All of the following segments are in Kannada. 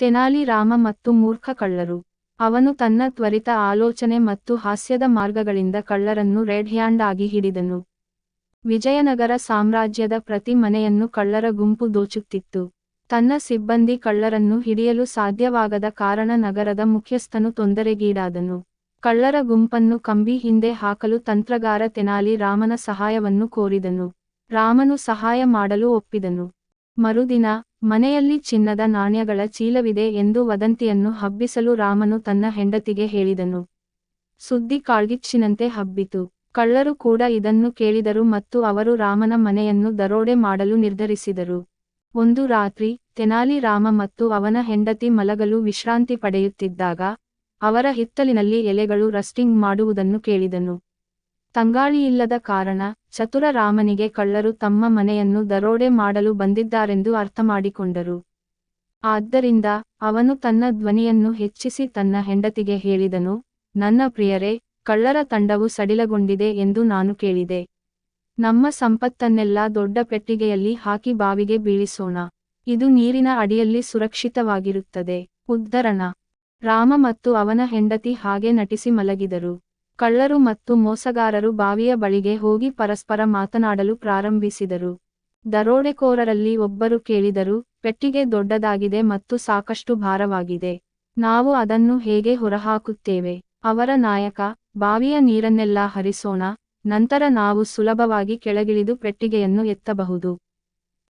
ತೆನಾಲಿ ರಾಮ ಮತ್ತು ಮೂರ್ಖ ಕಳ್ಳರು. ಅವನು ತನ್ನ ತ್ವರಿತ ಆಲೋಚನೆ ಮತ್ತು ಹಾಸ್ಯದ ಮಾರ್ಗಗಳಿಂದ ಕಳ್ಳರನ್ನು ರೆಡ್ ಹ್ಯಾಂಡ್ ಆಗಿ ಹಿಡಿದನು. ವಿಜಯನಗರ ಸಾಮ್ರಾಜ್ಯದ ಪ್ರತಿ ಮನೆಯನ್ನು ಕಳ್ಳರ ಗುಂಪು ದೋಚುತ್ತಿತ್ತು. ತನ್ನ ಸಿಬ್ಬಂದಿ ಕಳ್ಳರನ್ನು ಹಿಡಿಯಲು ಸಾಧ್ಯವಾಗದ ಕಾರಣ ನಗರದ ಮುಖ್ಯಸ್ಥನು ತೊಂದರೆಗೀಡಾದನು. ಕಳ್ಳರ ಗುಂಪನ್ನು ಕಂಬಿ ಹಿಂದೆ ಹಾಕಲು ತಂತ್ರಗಾರ ತೆನಾಲಿ ರಾಮನ ಸಹಾಯವನ್ನು ಕೋರಿದನು. ರಾಮನು ಸಹಾಯ ಮಾಡಲು ಒಪ್ಪಿದನು. ಮರುದಿನ ಮನೆಯಲ್ಲಿ ಚಿನ್ನದ ನಾಣ್ಯಗಳ ಚೀಲವಿದೆ ಎಂದು ವದಂತಿಯನ್ನು ಹಬ್ಬಿಸಲು ರಾಮನು ತನ್ನ ಹೆಂಡತಿಗೆ ಹೇಳಿದನು. ಸುದ್ದಿ ಕಾಳ್ಗಿಚ್ಚಿನಂತೆ ಹಬ್ಬಿತು. ಕಳ್ಳರು ಕೂಡ ಇದನ್ನು ಕೇಳಿದರು ಮತ್ತು ಅವರು ರಾಮನ ಮನೆಯನ್ನು ದರೋಡೆ ಮಾಡಲು ನಿರ್ಧರಿಸಿದರು. ಒಂದು ರಾತ್ರಿ, ತೆನಾಲಿ ರಾಮ ಮತ್ತು ಅವನ ಹೆಂಡತಿ ಮಲಗಲು ವಿಶ್ರಾಂತಿ ಪಡೆಯುತ್ತಿದ್ದಾಗ, ಅವರ ಹಿತ್ತಲಿನಲ್ಲಿ ಎಲೆಗಳು ರಸ್ಟಿಂಗ್ ಮಾಡುವುದನ್ನು ಕೇಳಿದನು. ತಂಗಾಳಿಯಿಲ್ಲದ ಕಾರಣ ಚತುರ ರಾಮನಿಗೆ ಕಳ್ಳರು ತಮ್ಮ ಮನೆಯನ್ನು ದರೋಡೆ ಮಾಡಲು ಬಂದಿದ್ದಾರೆಂದು ಅರ್ಥಮಾಡಿಕೊಂಡರು. ಆದ್ದರಿಂದ ಅವನು ತನ್ನ ಧ್ವನಿಯನ್ನು ಹೆಚ್ಚಿಸಿ ತನ್ನ ಹೆಂಡತಿಗೆ ಹೇಳಿದನು, ನನ್ನ ಪ್ರಿಯರೇ, ಕಳ್ಳರ ತಂಡವು ಸಡಿಲಗೊಂಡಿದೆ ಎಂದು ನಾನು ಕೇಳಿದೆ. ನಮ್ಮ ಸಂಪತ್ತನ್ನೆಲ್ಲ ದೊಡ್ಡ ಪೆಟ್ಟಿಗೆಯಲ್ಲಿ ಹಾಕಿ ಬಾವಿಗೆ ಬೀಳಿಸೋಣ. ಇದು ನೀರಿನ ಅಡಿಯಲ್ಲಿ ಸುರಕ್ಷಿತವಾಗಿರುತ್ತದೆ. ಉದ್ಧರಣ. ರಾಮ ಮತ್ತು ಅವನ ಹೆಂಡತಿ ಹಾಗೆ ನಟಿಸಿ ಮಲಗಿದರು. ಕಳ್ಳರು ಮತ್ತು ಮೋಸಗಾರರು ಬಾವಿಯ ಬಳಿಗೆ ಹೋಗಿ ಪರಸ್ಪರ ಮಾತನಾಡಲು ಪ್ರಾರಂಭಿಸಿದರು. ದರೋಡೆಕೋರರಲ್ಲಿ ಒಬ್ಬರು ಕೇಳಿದರು, ಪೆಟ್ಟಿಗೆ ದೊಡ್ಡದಾಗಿದೆ ಮತ್ತು ಸಾಕಷ್ಟು ಭಾರವಾಗಿದೆ. ನಾವು ಅದನ್ನು ಹೇಗೆ ಹೊರಹಾಕುತ್ತೇವೆ? ಅವರ ನಾಯಕ, ಬಾವಿಯ ನೀರನ್ನೆಲ್ಲ ಹರಿಸೋಣ, ನಂತರ ನಾವು ಸುಲಭವಾಗಿ ಕೆಳಗಿಳಿದು ಪೆಟ್ಟಿಗೆಯನ್ನು ಎತ್ತಬಹುದು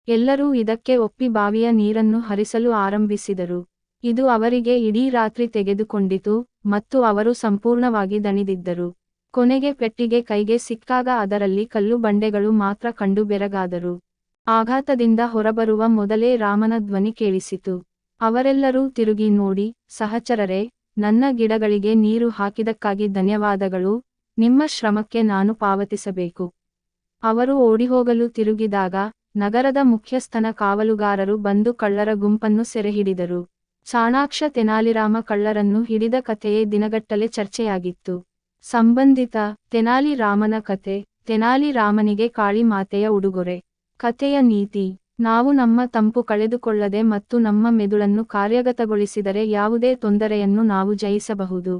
ಎಲ್ಲರೂ ಇದಕ್ಕೆ ಒಪ್ಪಿ ಬಾವಿಯ ನೀರನ್ನು ಹರಿಸಲು ಆರಂಭಿಸಿದರು. ಇದು ಅವರಿಗೆ ಇಡೀ ರಾತ್ರಿ ತೆಗೆದುಕೊಂಡಿತು ಮತ್ತು ಅವರು ಸಂಪೂರ್ಣವಾಗಿ ದಣಿದಿದ್ದರು. ಕೊನೆಗೆ ಪೆಟ್ಟಿಗೆ ಕೈಗೆ ಸಿಕ್ಕಾಗ ಅದರಲ್ಲಿ ಕಲ್ಲು ಬಂಡೆಗಳು ಮಾತ್ರ ಕಂಡು ಬೆರಗಾದರು. ಆಘಾತದಿಂದ ಹೊರಬರುವ ಮೊದಲೇ ರಾಮನ ಧ್ವನಿ ಕೇಳಿಸಿತು. ಅವರೆಲ್ಲರೂ ತಿರುಗಿ ನೋಡಿ, ಸಹಚರರೇ, ನನ್ನ ಗಿಡಗಳಿಗೆ ನೀರು ಹಾಕಿದಕ್ಕಾಗಿ ಧನ್ಯವಾದಗಳು, ನಿಮ್ಮ ಶ್ರಮಕ್ಕೆ ನಾನು ಪಾವತಿಸಬೇಕು. ಅವರು ಓಡಿಹೋಗಲು ತಿರುಗಿದಾಗ, ನಗರದ ಮುಖ್ಯಸ್ಥನ ಕಾವಲುಗಾರರು ಬಂದು ಕಳ್ಳರ ಗುಂಪನ್ನು ಸೆರೆಹಿಡಿದರು. ಚಾಣಾಕ್ಷ ತೆನಾಲಿರಾಮ ಕಳ್ಳರನ್ನು ಹಿಡಿದ ಕಥೆಯೇ ದಿನಗಟ್ಟಲೆ ಚರ್ಚೆಯಾಗಿತ್ತು. ಸಂಬಂಧಿತ ತೆನಾಲಿ ರಾಮನ ಕಥೆ ತೆನಾಲಿ ರಾಮನಿಗೆ ಕಾಳಿ ಮಾತೆಯ ಉಡುಗೊರೆ. ಕಥೆಯ ನೀತಿ, ನಾವು ನಮ್ಮ ತಂಪು ಕಳೆದುಕೊಳ್ಳದೆ ಮತ್ತು ನಮ್ಮ ಮೆದುಳನ್ನು ಕಾರ್ಯಗತಗೊಳಿಸಿದರೆ ಯಾವುದೇ ತೊಂದರೆಯನ್ನು ನಾವು ಜಯಿಸಬಹುದು.